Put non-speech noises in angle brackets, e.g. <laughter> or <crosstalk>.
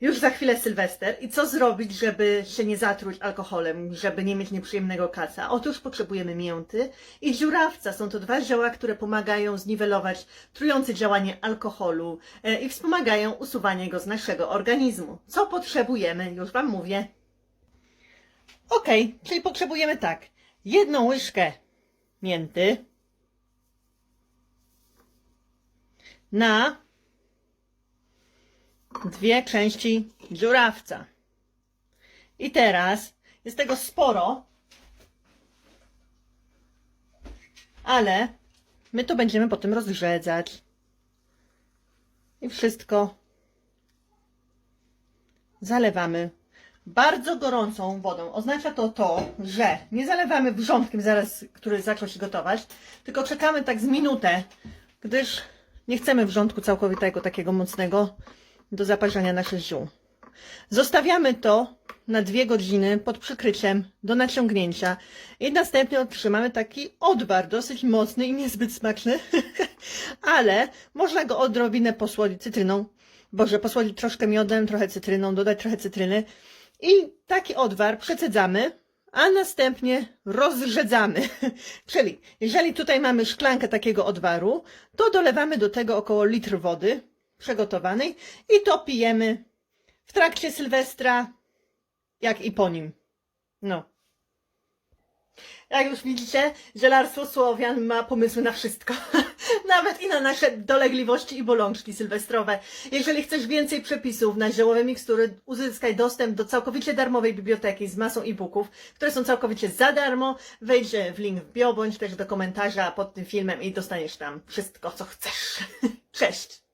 Już za chwilę Sylwester. I co zrobić, żeby się nie zatruć alkoholem, żeby nie mieć nieprzyjemnego kaca? Otóż potrzebujemy mięty i dziurawca. Są to dwa zioła, które pomagają zniwelować trujące działanie alkoholu e, i wspomagają usuwanie go z naszego organizmu. Co potrzebujemy? Już Wam mówię. Okej, czyli potrzebujemy tak. Jedną łyżkę mięty na dwie części dziurawca. I teraz jest tego sporo, ale my to będziemy potem rozrzedzać. I wszystko zalewamy bardzo gorącą wodą. Oznacza to to, że nie zalewamy wrzątkiem zaraz, który zaczął się gotować, tylko czekamy tak z minutę, gdyż nie chcemy wrzątku całkowitego, takiego mocnego, do zaparzania naszych ziół. Zostawiamy to na dwie godziny pod przykryciem do naciągnięcia i następnie otrzymamy taki odwar, dosyć mocny i niezbyt smaczny, <laughs> ale można go odrobinę posłodzić cytryną, boże, posłodzić troszkę miodem, trochę cytryną, dodać trochę cytryny i taki odwar przecedzamy, a następnie rozrzedzamy. <laughs> Czyli jeżeli tutaj mamy szklankę takiego odwaru, to dolewamy do tego około litr wody przygotowanej i to pijemy w trakcie Sylwestra, jak i po nim. No. Jak już widzicie, zielarstwo Słowian ma pomysły na wszystko. <laughs> Nawet i na nasze dolegliwości i bolączki sylwestrowe. Jeżeli chcesz więcej przepisów na ziołowe mikstury, uzyskaj dostęp do całkowicie darmowej biblioteki z masą e-booków, które są całkowicie za darmo. Wejdź w link w bio, bądź też do komentarza pod tym filmem i dostaniesz tam wszystko, co chcesz. <laughs> Cześć!